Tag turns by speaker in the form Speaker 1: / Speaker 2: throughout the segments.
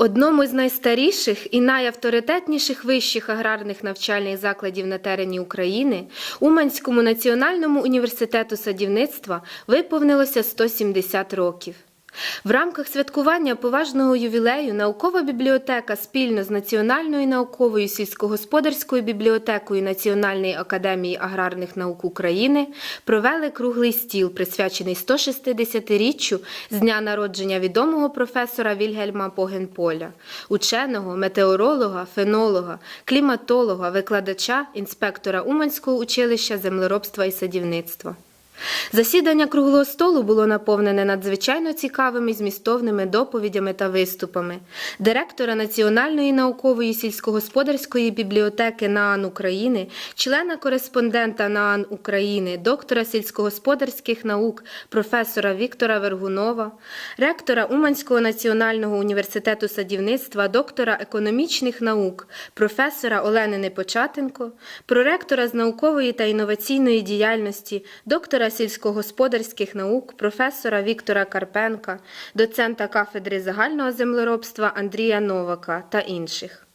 Speaker 1: Одному з найстаріших і найавторитетніших вищих аграрних навчальних закладів на терені України Уманському національному університету садівництва виповнилося 170 років. В рамках святкування поважного ювілею наукова бібліотека спільно з Національною науковою сільськогосподарською бібліотекою Національної академії аграрних наук України провели круглий стіл, присвячений 160-річчю з дня народження відомого професора Вільгельма Погенполя, ученого, метеоролога, фенолога, кліматолога, викладача, інспектора Уманського училища землеробства і садівництва. Засідання круглого столу було наповнене надзвичайно цікавими змістовними доповідями та виступами. Директора Національної наукової сільськогосподарської бібліотеки НААН України, члена кореспондента НААН України, доктора сільськогосподарських наук професора Віктора Вергунова, ректора Уманського національного університету садівництва, доктора економічних наук, професора Олени Непочатенко, проректора з наукової та інноваційної діяльності, доктора сільськогосподарських наук, професора Віктора Карпенка, доцента кафедри загального землеробства Андрія Новака та інших.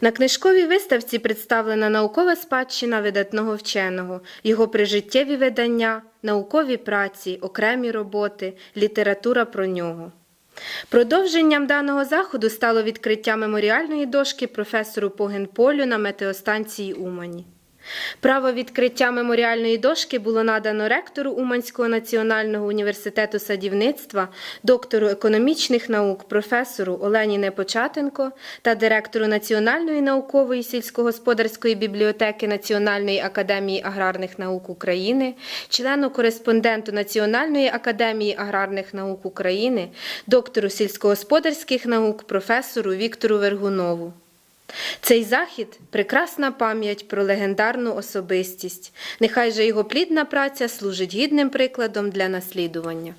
Speaker 1: На книжковій виставці представлена наукова спадщина видатного вченого, його прижиттєві видання, наукові праці, окремі роботи, література про нього. Продовженням даного заходу стало відкриття меморіальної дошки професору Погенполю на метеостанції Умані. Право відкриття меморіальної дошки було надано ректору Уманського національного університету садівництва, доктору економічних наук, професору Олені Непочатенко та директору Національної наукової сільськогосподарської бібліотеки Національної академії аграрних наук України, члену кореспонденту Національної академії аграрних наук України, доктору сільськогосподарських наук, професору Віктору Вергунову. Цей захід прекрасна пам'ять про легендарну особистість. Нехай же його плідна праця служить гідним прикладом для наслідування.